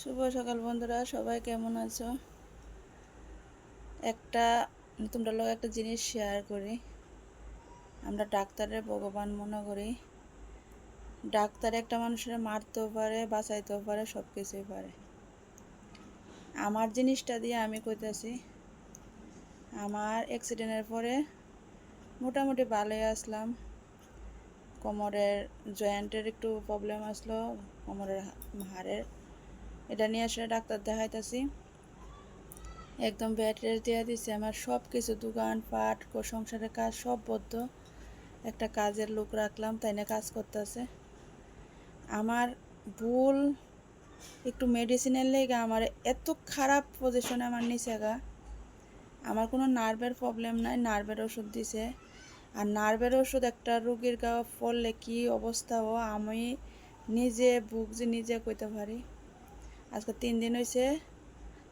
শুভ সকাল বন্ধুরা, সবাই কেমন আছো? একটা, তোমরা লোক একটা জিনিস শেয়ার করি। আমরা ডাক্তারের ভগবান মনে করি। ডাক্তার একটা মানুষের মারতেও পারে, বাঁচাইতেও পারে সব কিছুই পারে। আমার জিনিসটা দিয়ে আমি কইতাছি, আমার অ্যাক্সিডেন্টের পরে মোটামুটি ভালোই আসলাম। কোমরের জয়েন্টের একটু প্রবলেম আসলো, কোমরের হাড়ের এটা নিয়ে আসলে ডাক্তার দেখাইতেছি। একদম বেড রেস্ট দিয়ে আমার সব কিছু দোকান, পাট সংসারের কাজ সব বদ্ধ। একটা কাজের লোক রাখলাম, তাই না কাজ করতেছে। আমার ভুল, একটু মেডিসিনের লেগে আমার এত খারাপ পজিশনে আমার নিচে গা। আমার কোনো নার্ভের প্রবলেম নাই নার্ভের ওষুধ দিছে। আর নার্ভের ওষুধ একটা রুগীর গা পড়লে কী অবস্থা ও, আমি নিজে বুক যে নিজে কইতে পারি। আজকে তিন দিন হয়েছে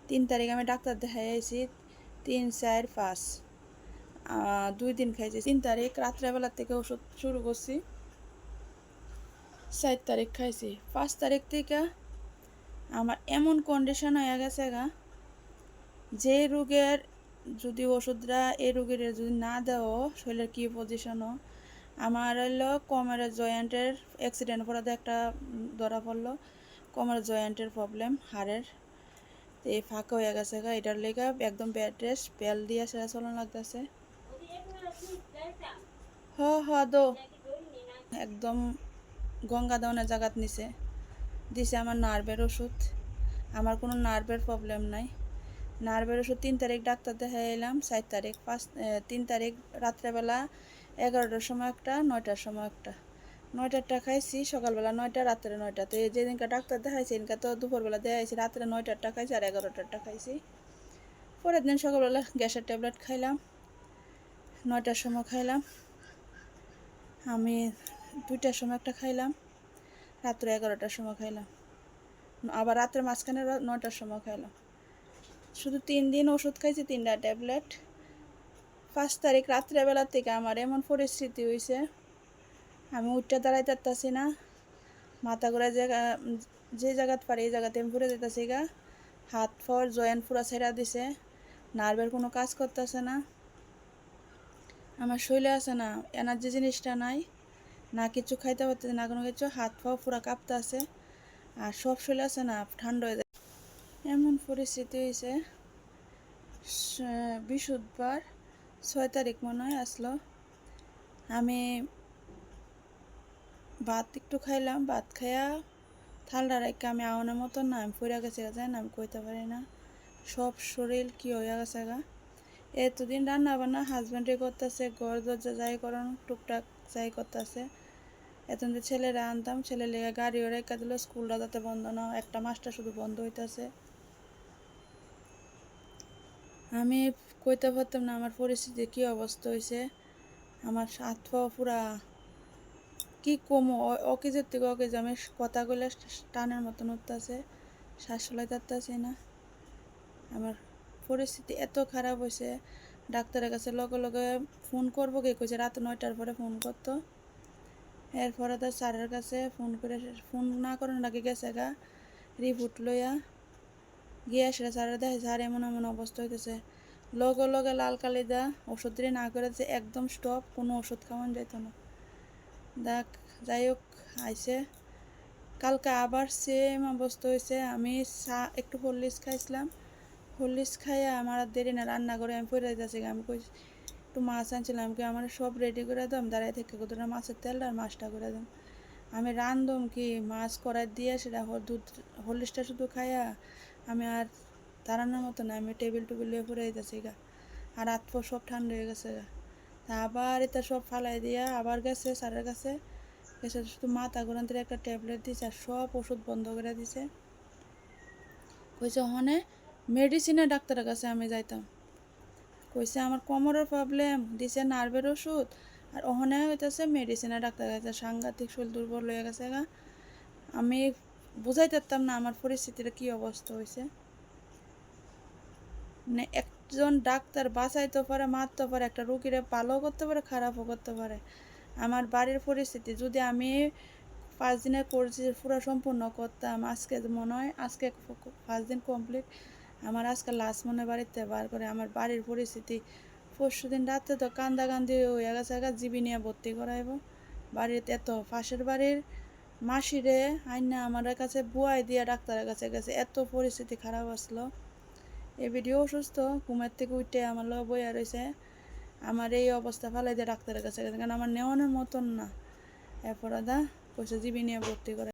তিন তারিখ আমি ডাক্তার দেখাই আইছি, তিন, চার, পাঁচ। দুই দিন খাইছি। তিন তারিখ রাত্রেবেলা থেকে ওষুধ শুরু করছি। চার তারিখ খাইছি। পাঁচ তারিখ থেকে আমার এমন কন্ডিশন হয়ে গেছে গা, যে রোগের যদি ওষুধরা এই রোগীর যদি না দেও, শরীরের কী পজিশনও আমার হইল কোমরের জয়েন্টের অ্যাক্সিডেন্ট পড়াতে একটা ধরা পড়ল। কোমরের জয়েন্টের প্রবলেম হাড়ের। তো এই ফাঁকা হয়ে গেছে গা, এটার লেগে একদম ব্যাড রেস্ট বেল দিয়ে সেটা চলন লাগতেছে। হ হ, দো। একদম গঙ্গা দাওনের জায়গাত নিছে। দিছে আমার নার্ভের ওষুধ। আমার কোনো নার্ভের প্রবলেম নাই। নার্ভের ওষুধ তিন তারিখ ডাক্তার দেখাই এলাম, চার তারিখ, পাঁচ তিন তারিখ রাত্রেবেলা এগারোটার সময় একটা, নয়টার সময় একটা। নয়টারটা খাইছি, সকালবেলা নয়টা, রাত্রে নয়টা তো যেদিনকে ডাক্তার দেখাইছি, এদিনকে তো দুপুরবেলা দেখাইছি রাত্রে নয়টারটা খাইছি আর এগারোটারটা খাইছি। পরের দিন সকালবেলা গ্যাসের ট্যাবলেট খাইলাম, নয়টার সময় খাইলাম। আমি দুইটার সময় একটা খাইলাম, রাত্রে এগারোটার সময় খাইলাম। আবার রাত্রে মাঝখানে নয়টার সময় খাইলাম। শুধু তিন দিন ওষুধ খাইছি, তিনটা ট্যাবলেট। পাঁচ তারিখ রাত্রেবেলা থেকে আমার এমন পরিস্থিতি হয়েছে আমি উঠতে দাঁড়াইতে পারতাছি না। মাথা ঘোরা জায়গা যে জায়গাত পারি এই জায়গাতে আমি ঘুরে যেতেছি গা। হাত ফর জয়েন্ট পুরা ছেড়া দিছে। নার্ভের কোনো কাজ করতেছে না। আমার শরীরে আছে না, এনার্জি জিনিসটা নাই। না কিছু খাইতে পারতেছে না, কোনো কিছু। হাত পাও পুরা কাঁপতে আছে আর সব শরীরে আছে না, ঠান্ডা হয়ে যায়। এমন পরিস্থিতি হয়েছে বৃহস্পতিবার ছয় তারিখ মনে হয় আসলো। আমি ভাত একটু খাইলাম, ভাত খাইয়া থালটা রেখে আমি আওয়ানোর মতন না, আমি পড়ে গেছে না, আমি কইতে পারি না। সব শরীর কি হয়ে গেছে গা। এতদিন রান্না বান্না হাজব্যান্ডে করতেছে, ঘর দরজা যাই করন টুকটাক যাই করতেছে। এতদিন তো ছেলেরা আনতাম, ছেলে লেগে গাড়িও রেখে দিল, স্কুলটা যাতে বন্ধ না একটা মাসটা শুধু বন্ধ হইতাছে। আমি কইতে পারতাম না, আমার পরিস্থিতি কি অবস্থা হয়েছে আমার পা পুরা কি কমো? অকেজের থেকে অকেজ আমি কথা কইলে টানের মতন উঠতেছে শ্বাস লাইতে না। আমার পরিস্থিতি এত খারাপ হয়েছে ডাক্তারের কাছে লগে লগে ফোন করব কে? কইছে রাত নয়টার পরে ফোন করতো। এরপরে তো স্যারের কাছে ফোন করে ফোন না করার নাকি গেছে গা, রিপোর্ট লইয়া। গিয়ে সেটা স্যারের দেখে স্যার এমন এমন অবস্থা হইতেছে। লগে লগে লাল কালি দা ওষুধ দিয়ে না করে একদম স্টপ, কোনো ওষুধ খাওয়ান যেত না। দেখ, যাই হোক আইসে কালকে আবার সেম অবস্থা হয়েছে আমি চা, একটু হরলিক্স খাইছিলাম। হরলিক্স খাইয়া আমার আর দেরি না, রান্না করে আমি পড়ে যাচ্ছি আমি কই, একটু মাছ আনছিলাম কি আমার সব রেডি করে দাম দাঁড়াই থেকে কতটা মাছের তেলটা আর মাছটা করে দাম আমি রান্ধম কি, মাছ করাই দিয়ে সেটা দুধ, হরলিক্সটা শুধু খাইয়া আমি আর দাঁড়ানোর মতো না, আমি টেবিল টুবিল লিয়ে পড়ে যাচ্ছি গা। আর হাত পা সব ঠান্ডা হয়ে গেছে গা। আবার এটা সব ফালাই দিয়া আবার গেছে স্যারের কাছে। গেছে শুধু মাথা ঘোরান্তের একটা ট্যাবলেট দিছে আর সব ওষুধ বন্ধ করে দিছে। কইছে ওখানে মেডিসিনের ডাক্তারের কাছে আমি যাইতাম। কইছে, আমার কোমরের প্রবলেম দিছে নার্ভের ওষুধ। আর ওখানে হইতেছে মেডিসিনের ডাক্তার কাছে, সাংঘাতিক শরীর দুর্বল হয়ে গেছে গা। আমি বুঝাইতে পারতাম না আমার পরিস্থিতিটা কি অবস্থা হয়েছে মানে একজন ডাক্তার বাঁচাইতে পারে, মারতে পারে, একটা রুগীরে ভালো করতে পারে, খারাপও করতে পারে। আমার বাড়ির পরিস্থিতি, যদি আমি পাঁচ দিনের কোর্স পুরো সম্পূর্ণ করতাম, আজকে মনে হয় আজকে পাঁচ দিন কমপ্লিট আমার আজকে লাস্ট মনে বাড়িতে বার করে, আমার বাড়ির পরিস্থিতি। পরশু দিন রাতে তো কান্দা কান্দি হয়ে গেছে গা জিবি নিয়ে ভর্তি করাইব। বাড়িতে এত পাশের বাড়ির মাসিরে আইনা আমার কাছে বুয়াই দিয়ে ডাক্তারের কাছে গেছে, এত পরিস্থিতি খারাপ আসলো। এই ভিডিও অসুস্থ, ঘুমের থেকে উঠে আমার লোক বইয়া রয়েছে আমার এই অবস্থা ফেলাই দিয়ে ডাক্তারের কাছে কারণ আমার নেওয়ানোর মতন না। এরপর দা পয়সা জিবি নিয়ে ভর্তি করে